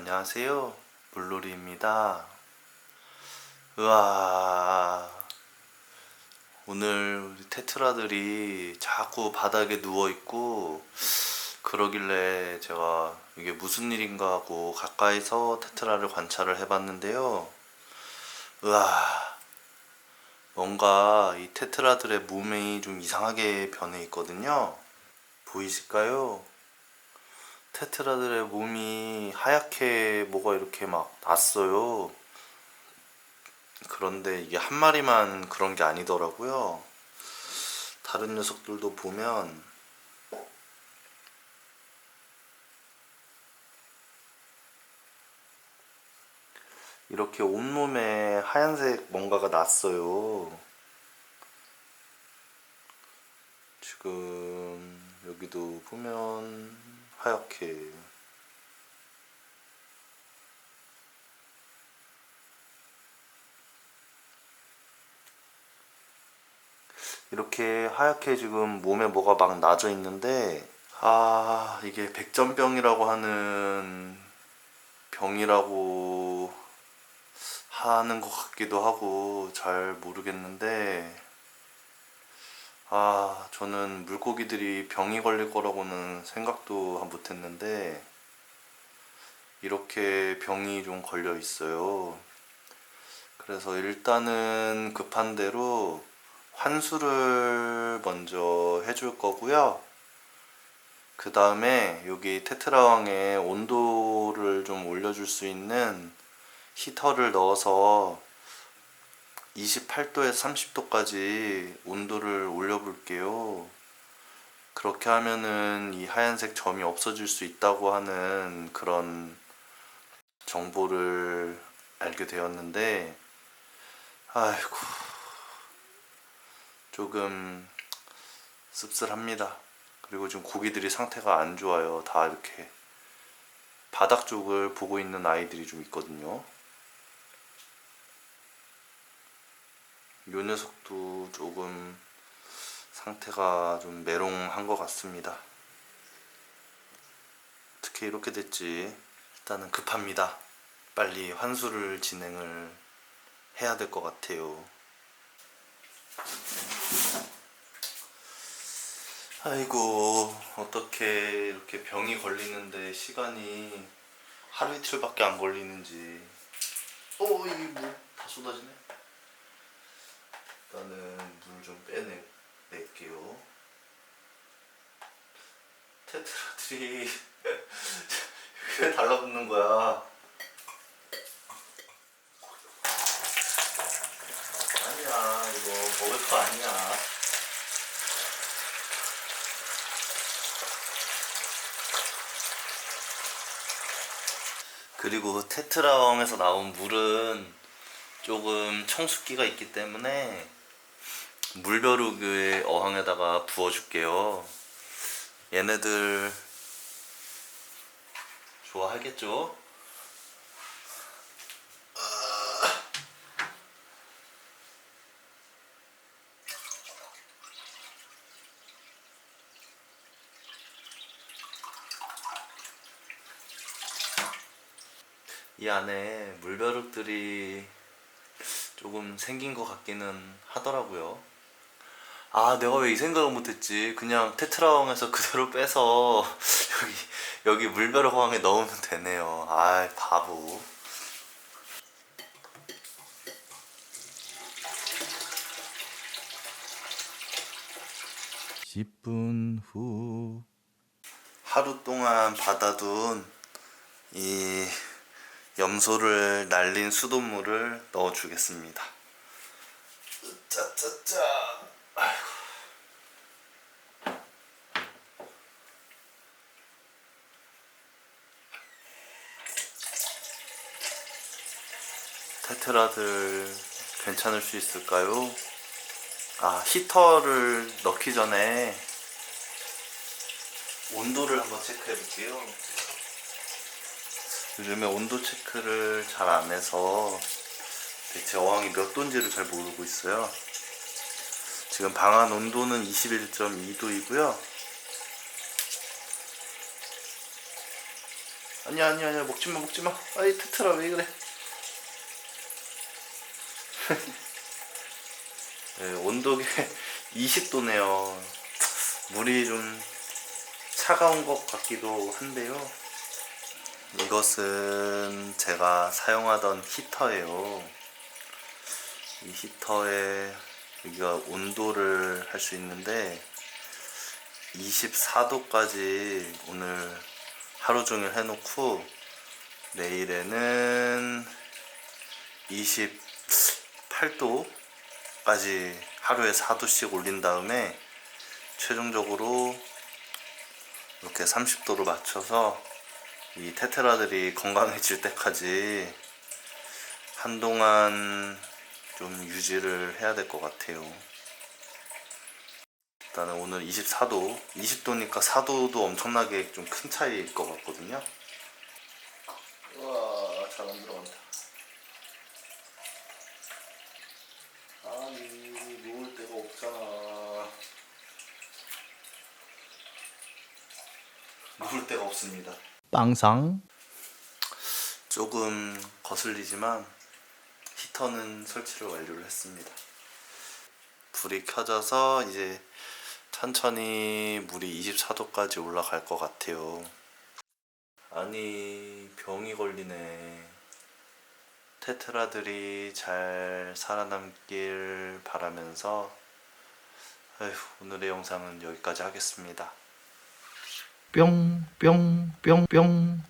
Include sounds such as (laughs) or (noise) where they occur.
안녕하세요. 물놀이입니다. 으아. 오늘 우리 테트라들이 자꾸 바닥에 누워있고, 그러길래 제가 이게 무슨 일인가 하고 가까이서 테트라를 관찰을 해봤는데요. 으아. 뭔가 이 테트라들의 몸이 좀 이상하게 변해 있거든요. 보이실까요? 테트라들의 몸이 하얗게 뭐가 이렇게 막 났어요. 그런데 이게 한 마리만 그런 게 아니더라고요. 다른 녀석들도 보면 이렇게 온몸에 하얀색 뭔가가 났어요. 지금 여기도 보면 하얗게. 이렇게 하얗게 지금 몸에 뭐가 막 나져 있는데 아 이게 백전병이라고 하는 병이라고 하는 것 같기도 하고 잘 모르겠는데 아 저는 물고기들이 병이 걸릴 거라고는 생각도 못 했는데 이렇게 병이 좀 걸려 있어요. 그래서 일단은 급한 대로 환수를 먼저 해줄 거고요. 그 다음에 여기 테트라왕의 온도를 좀 올려줄 수 있는 히터를 넣어서 28도에서 30도까지 온도 를 올려볼게요. 그렇게 하면은 이 하얀색 점이 없어질 수 있다고 하는 그런 정보를 알게 되었는데, 아이고, 조금 씁쓸합니다. 그리고 지금 고기들이 상태가 안 좋아요. 다 이렇게 바닥 쪽을 보고 있는 아이들이 좀 있거든요. 요 녀석도 조금 상태가 좀 메롱한 것 같습니다. 어떻게 이렇게 됐지? 일단은 급합니다. 빨리 환수를 진행을 해야 될 것 같아요. 아이고, 어떻게 이렇게 병이 걸리는데 시간이 하루 이틀밖에 안 걸리는지. 오, 이뭐다 쏟아지네. 일단은 물 좀 빼 낼게요. 테트라들이 (laughs) 왜 달라붙는 거야? 아니야, 이거 먹을 거 아니야. 그리고 테트라왕에서 나온 물은 조금 청숙기가 있기 때문에 물벼룩의 어항에다가 부어줄게요. 얘네들 좋아하겠죠? 이 안에 물벼룩들이 조금 생긴 것 같기는 하더라고요. 아, 내가 왜 이 생각을 못했지? 그냥 테트라왕에서 (laughs) 그대로 빼서 (laughs) 여기 여기 물벼룩 황에 넣으면 되네요. 아, 바보. 십분 후. 하루 동안 받아둔 이 염소를 날린 수돗물을 넣어주겠습니다. 짜짜짜. 테트라들 괜찮을 수 있을까요? 아, 히터를 넣기 전에 온도를 한번 체크해 볼게요. 요즘에 온도 체크를 잘 안 해서 대체 어항이 몇 도인지를 잘 모르고 있어요. 지금 방안 온도는 21.2도이고요. 아니야 아니야 아니야 먹지마 먹지마 아이 테트라 왜 그래 네, 온도계 20도네요. 물이 좀 차가운 것 같기도 한데요. 이것은 제가 사용하던 히터예요. 이 히터에 여기가 온도를 할 수 있는데 24도까지 오늘 하루 종일 해놓고 내일에는 28도까지 하루에 4도씩 올린 다음에 최종적으로 이렇게 30도로 맞춰서 이 테트라들이 건강해질 때까지 한동안 좀 유지를 해야 될 것 같아요. 일단은 오늘 24도, 20도니까 4도도 엄청나게 좀 큰 차이일 것 같거든요. 우와, 잘안 들어 간다. 아니, 누울 데가 없잖아. 누울 데가 없습니다. 빵상 조금 거슬리지만 히터는 설치를 완료를 했습니다. 불이 켜져서 이제 천천히 물이 24도까지 올라갈 것 같아요. 아니 병이 걸리네. 테트라들이 잘 살아남길 바라면서 아휴, 오늘의 영상은 여기까지 하겠습니다. 뿅 뿅 뿅 뿅